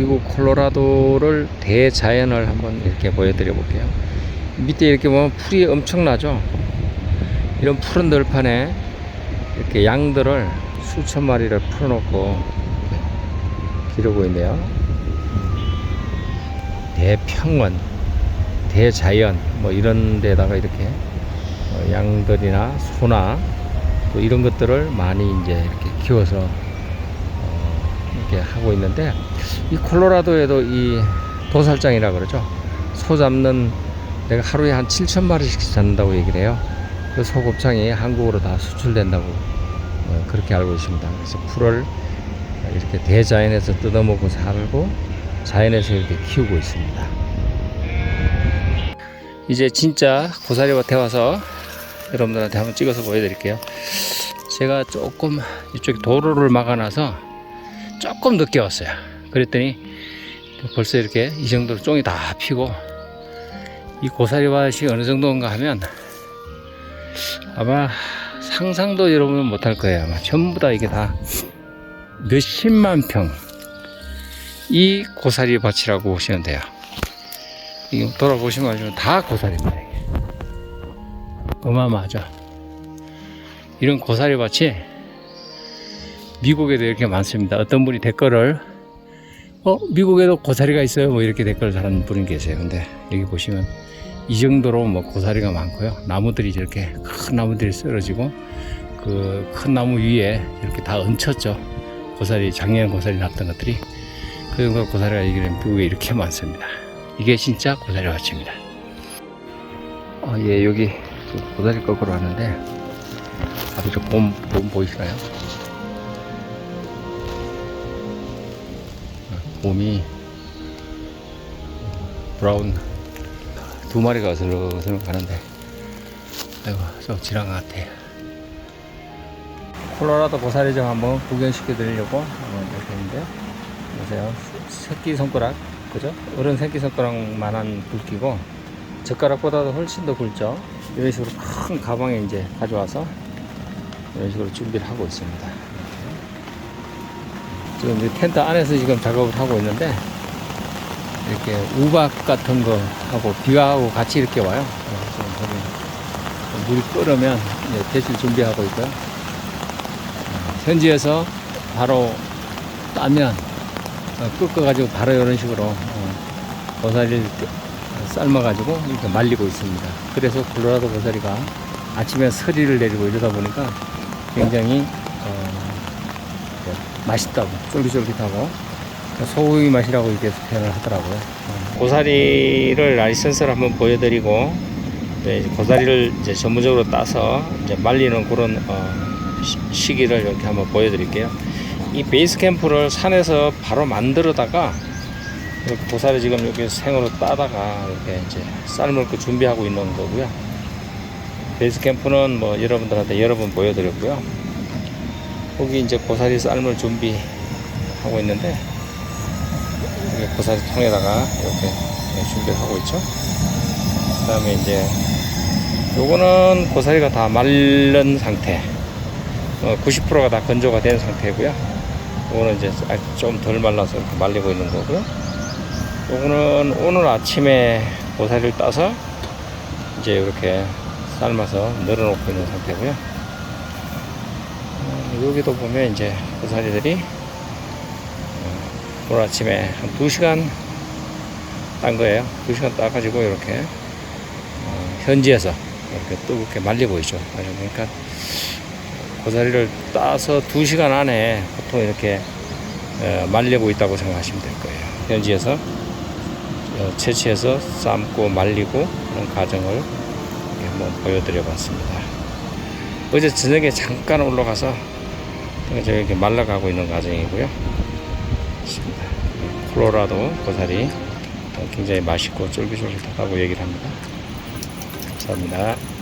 미국 콜로라도를 대자연을 한번 이렇게 보여드려 볼게요. 밑에 이렇게 보면 풀이 엄청나죠? 이런 푸른 들판에 이렇게 양들을 수천 마리를 풀어놓고 기르고 있네요. 대평원, 대자연, 뭐 이런 데다가 이렇게 어, 양들이나 소나 또 이런 것들을 많이 이제 이렇게 키워서 어, 이렇게 하고 있는데 이 콜로라도에도 이 도살장이라 그러죠. 소 잡는 내가 하루에 한 7천 마리씩 잡는다고 얘기를 해요. 그 소곱창이 한국으로 다 수출된다고 어, 그렇게 알고 있습니다. 그래서 풀을 이렇게 대자연에서 뜯어먹고 살고 자연에서 이렇게 키우고 있습니다. 이제 진짜 고사리밭에 와서 여러분들한테 한번 찍어서 보여드릴게요. 제가 조금 이쪽 도로를 막아놔서 조금 늦게 왔어요. 그랬더니 벌써 이렇게 이 정도로 쫑이 다 피고 이 고사리밭이 어느 정도인가 하면 아마 상상도 여러분은 못할 거예요. 아마 전부 다 이게 다 몇십만 평. 이 고사리 밭이라고 보시면 돼요. 이거 돌아보시면 알지만 다 고사리 밭이에요. 어마어마하죠. 이런 고사리 밭이 미국에도 이렇게 많습니다. 어떤 분이 댓글을 어 미국에도 고사리가 있어요. 뭐 이렇게 댓글을 다는 분이 계세요. 근데 여기 보시면 이 정도로 뭐 고사리가 많고요. 나무들이 이렇게 큰 나무들이 쓰러지고 그 큰 나무 위에 이렇게 다 얹혔죠. 고사리 작년 고사리 났던 것들이 그 정도 고사리가 이게 미국에 이렇게 많습니다. 이게 진짜 고사리 밭입니다. 아, 예, 여기 저 고사리 거꾸로 하는데 앞에 저 봄, 봄 보이시나요? 아, 봄이 브라운 두 마리가 어슬렁어슬렁 가는데 아이고 좀 지나간 것 같아요 콜로라도 고사리점 한번 구경시켜 드리려고 이렇게 했는데요 보세요. 새끼 손가락 그죠? 어른 새끼 손가락만한 굵기고 젓가락보다도 훨씬 더 굵죠? 이런 식으로 큰 가방에 이제 가져와서 이런 식으로 준비를 하고 있습니다 이제 텐트 안에서 지금 작업을 하고 있는데 이렇게 우박 같은 거 하고 비가 하고 같이 이렇게 와요. 어, 물이 끓으면 이제 대실 준비하고 있고요. 어, 현지에서 바로 따면 어, 끓여가지고 바로 이런 식으로 어, 고사리를 삶아가지고 이렇게 말리고 있습니다. 그래서 콜로라도 고사리가 아침에 서리를 내리고 이러다 보니까 굉장히 어, 맛있다고 쫄깃쫄깃하고 소고기 맛이라고 이렇게 표현을 하더라고요. 고사리를 라이센스를 한번 보여드리고 네, 고사리를 이제 전문적으로 따서 이제 말리는 그런 어, 시- 시기를 이렇게 한번 보여드릴게요. 이 베이스 캠프를 산에서 바로 만들어다가 이렇게 고사리 지금 여기 생으로 따다가 이렇게 이제 삶을 그 준비하고 있는 거고요. 베이스 캠프는 뭐 여러분들한테 여러 번 보여드렸고요. 거기 이제 고사리 삶을 준비하고 있는데 고사리 통에다가 이렇게 네, 준비를 하고 있죠. 그 다음에 이제 요거는 고사리가 다 마른 상태. 어, 90%가 다 건조가 된 상태고요. 요거는 이제 좀 덜 말라서 이렇게 말리고 있는 거고요. 요거는 오늘 아침에 고사리를 따서 이제 이렇게 삶아서 널어놓고 있는 상태고요. 어, 여기도 보면 이제 고사리들이 오늘 아침에 한 2시간 딴 거예요. 2시간 따가지고 이렇게 어, 현지에서 이렇게 뜨겁게 있죠. 아주 그러니까 고사리를 따서 2시간 안에 보통 이렇게 어, 말리고 있다고 생각하시면 될 거예요. 현지에서 어, 채취해서 삶고 말리고 그런 과정을 한번 보여드려 봤습니다. 어제 저녁에 잠깐 올라가서 저기 이렇게 말라가고 있는 과정이고요. 콜로라도 고사리 어, 굉장히 맛있고 쫄깃쫄깃하다고 얘기를 합니다. 감사합니다.